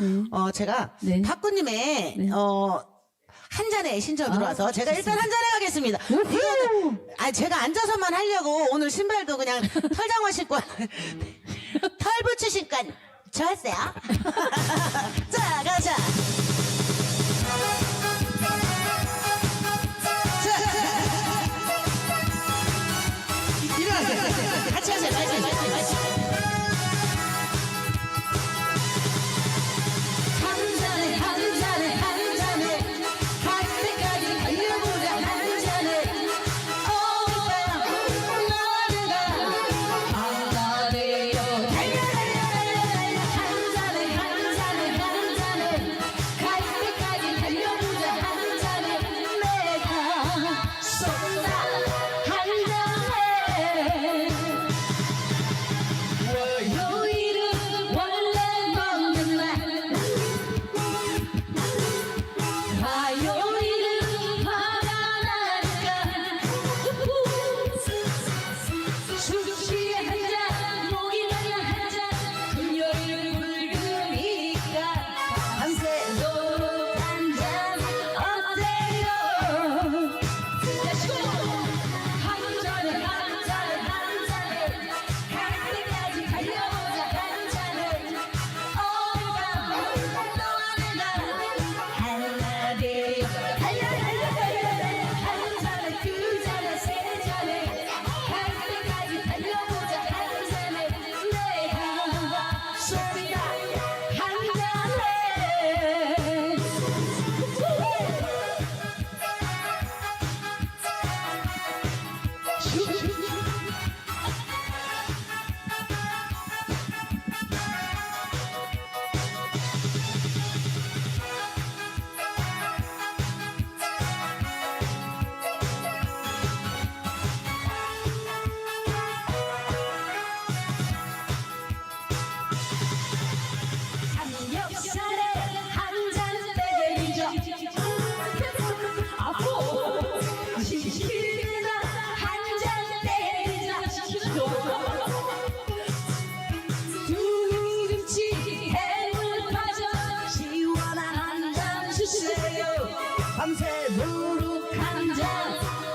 음. 어, 제가 네. 파꾸님의 네. 어, 한 잔에 신청 아, 들어와서 제가 일단 한 잔에 가겠습니다. 네. 음. 아 제가 앉아서만 하려고 오늘 신발도 그냥 털장화 신고 음. 털 부츠 신고 좋았어요. 자 가자. 무릎 한 장.